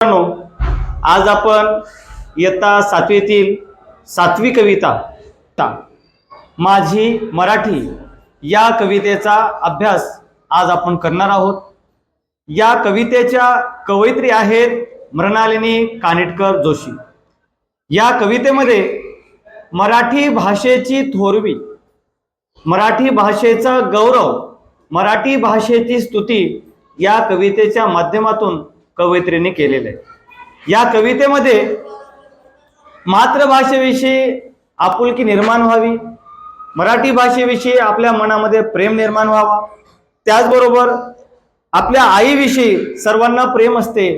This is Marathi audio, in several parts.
आज आपण इयत्ता सातवीतील सातवी कविता ता माझी मराठी या कवितेचा अभ्यास आज आपण करणार आहोत. या कवितेच्या कवयित्री आहेत मृणालिनी कानिटकर जोशी. या कवितेमध्ये मराठी भाषेची थोरवी मराठी भाषेचा गौरव मराठी भाषेची स्तुती या कवितेच्या माध्यमातून कवयित्रीने केलेलं आहे. या कवितेमध्ये मातृभाषेविषयी आपुलकी निर्माण व्हावी मराठी भाषेविषयी आपल्या मनामध्ये प्रेम निर्माण व्हावा त्याचबरोबर आपल्या आईविषयी सर्वांना प्रेम असते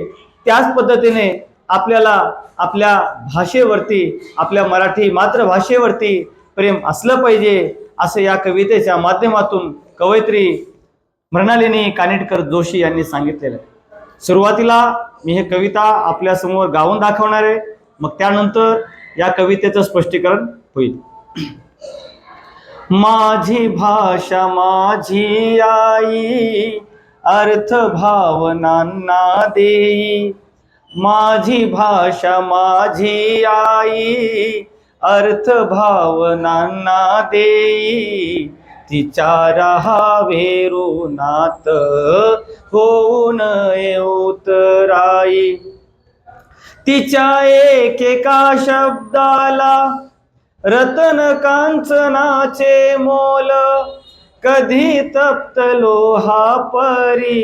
त्याच पद्धतीने आपल्याला आपल्या भाषेवरती आपल्या मराठी मातृभाषेवरती प्रेम असलं पाहिजे असं या कवितेच्या माध्यमातून कवयित्री मृणालिनी कानिटकर जोशी यांनी सांगितलेलं आहे. सुरुवातीला मी हे कविता आपल्यासमोर गाऊन दाखवणार आहे. मग त्यानंतर या कवितेचं स्पष्टीकरण होईल. माझी भाषा माझी आई अर्थ भावनांना देई. माझी भाषा माझी आई अर्थ भावनांना देई. तिच्या राहावे नात होऊन उतराई तिच्या एकेका शब्दाला रतन कांचनाचे मोल कधी तप्त लोहा परी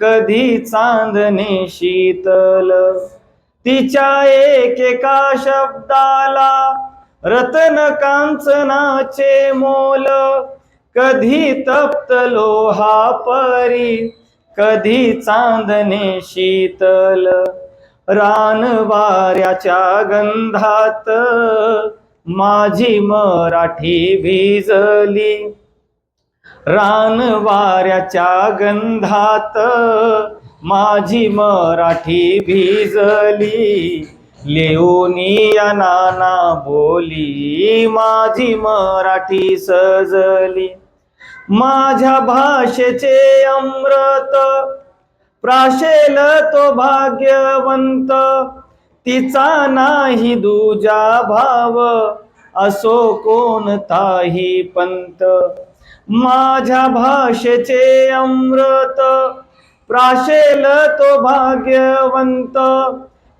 कधी चांदणे शीतल. तिच्या एकेका शब्दाला रतन कांचनाचे मोल कधी तप्त लोहा परी कधी चांदणे शीतल. रान वाऱ्याच्या गंधात माझी मराठी भिजली. रान वाऱ्याच्या गंधात माझी मराठी भिजली. लेऊनिया नाना बोली माझी मराठी सजली. माझ्या भाषेचे अमृत. प्राशेल तो भाग्यवंत. तिचा नाही दुजा भाव. असो कोणताही पंत. माझ्या भाषेचे अमृत. प्राशेल तो भाग्यवंत.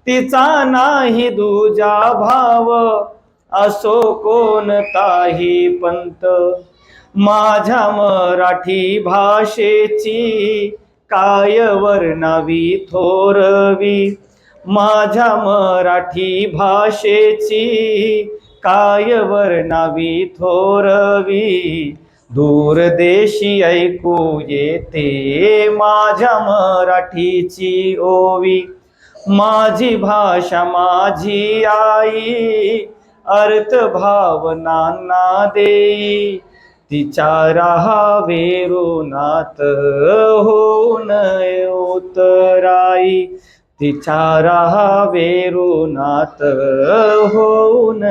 तिचा नाही दुजा भाव. असो कोणताही पंत. माझ्या मराठी भाषेची काय वर्णावी थोरवी? माझ्या मराठी भाषेची काय वर्णावी थोरवी? दूरदेशी ऐकू येते माझ्या मराठीची ओवी. माझी भाषा माझी आई अर्थ भावनांना देई. तिच्या राहा नात होऊन उतराई तिच्या राहा नात होऊन